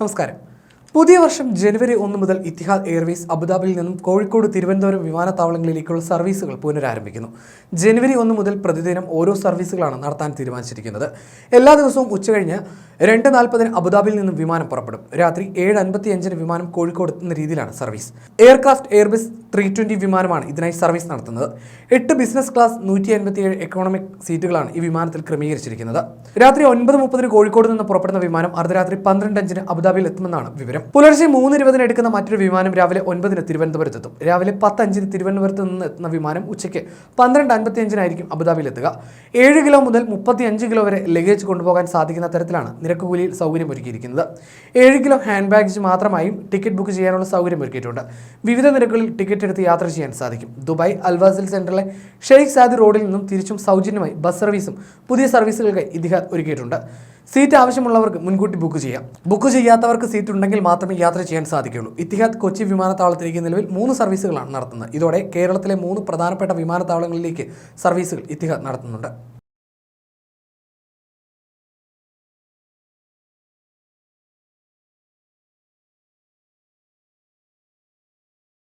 നമസ്കാരം. പുതിയ വർഷം ജനുവരി ഒന്ന് മുതൽ ഇത്തിഹാദ് എയർവേസ് അബുദാബിയിൽ നിന്നും കോഴിക്കോട് തിരുവനന്തപുരം വിമാനത്താവളങ്ങളിലേക്കുള്ള സർവീസുകൾ പുനരാരംഭിക്കുന്നു. ജനുവരി ഒന്ന് മുതൽ പ്രതിദിനം ഓരോ സർവീസുകളാണ് നടത്താൻ തീരുമാനിച്ചിരിക്കുന്നത്. എല്ലാ ദിവസവും ഉച്ചകഴിഞ്ഞ് രണ്ട് നാൽപ്പതിന് അബുദാബിയിൽ നിന്നും വിമാനം പുറപ്പെടും. രാത്രി ഏഴ് അൻപത്തി അഞ്ചിന് വിമാനം കോഴിക്കോട് എത്തുന്ന രീതിയിലാണ് service. Aircraft Airbus three twenty വിമാനമാണ് ഇതിനായി സർവീസ് നടത്തുന്നത്. എട്ട് ബിസിനസ് ക്ലാസ് നൂറ്റി അൻപത്തിയേഴ് എക്കണോമിക് സീറ്റുകളാണ് ഈ വിമാനത്തിൽ ക്രമീകരിച്ചിരിക്കുന്നത്. രാത്രി ഒൻപത് മുപ്പതിന് കോഴിക്കോട് നിന്ന് പുറപ്പെടുന്ന വിമാനം അർദ്ധരാത്രി പന്ത്രണ്ട് അഞ്ചിന് അബുദാബിയിൽ എത്തുമെന്നാണ് വിവരം. പുലർച്ചെ മൂന്ന് ഇരുപതിന് എടുക്കുന്ന മറ്റൊരു വിമാനം രാവിലെ ഒൻപതിന് തിരുവനന്തപുരത്തെത്തും. രാവിലെ പത്ത് അഞ്ചിന് തിരുവനന്തപുരത്ത് നിന്ന് എത്തുന്ന വിമാനം ഉച്ചയ്ക്ക് പന്ത്രണ്ട് അൻപത്തി അഞ്ചിനായിരിക്കും അബുദാബിയിൽ എത്തുക. ഏഴ് കിലോ മുതൽ മുപ്പത്തി അഞ്ച് കിലോ വരെ ലഗേജ് കൊണ്ടുപോകാൻ സാധിക്കുന്ന തരത്തിലാണ് നിരക്ക് കൂലിയിൽ സൗകര്യം ഒരുക്കിയിരിക്കുന്നത് ഏഴ് കിലോ ഹാൻഡ് ബാഗേജ് മാത്രമായും ടിക്കറ്റ് ബുക്ക് ചെയ്യാനുള്ള സൗകര്യം ഒരുക്കിയിട്ടുണ്ട് വിവിധ നിരക്കുകളിൽ ടിക്കറ്റ് എടുത്ത് യാത്ര ചെയ്യാൻ സാധിക്കും. ദുബായ് അൽവാസിൽ സെന്ററിലെ ഷെയ്ഖ് സാദി റോഡിൽ നിന്നും തിരിച്ചും സൗജന്യമായി ബസ് സർവീസും പുതിയ സർവീസുകൾക്കായി ഇതിഹാദ് ഒരുക്കിയിട്ടുണ്ട്. സീറ്റ് ആവശ്യമുള്ളവർക്ക് മുൻകൂട്ടി ബുക്ക് ചെയ്യാം. ബുക്ക് ചെയ്യാത്തവർക്ക് സീറ്റ് ഉണ്ടെങ്കിൽ മാത്രമേ യാത്ര ചെയ്യാൻ സാധിക്കുകയുള്ളൂ. ഇത്തിഹാദ് കൊച്ചി വിമാനത്താവളത്തിലേക്ക് നിലവിൽ മൂന്ന് സർവീസുകളാണ് നടത്തുന്നത്. ഇതോടെ കേരളത്തിലെ മൂന്ന് പ്രധാനപ്പെട്ട വിമാനത്താവളങ്ങളിലേക്ക് സർവീസുകൾ ഇത്തിഹാദ് നടത്തുന്നുണ്ട്.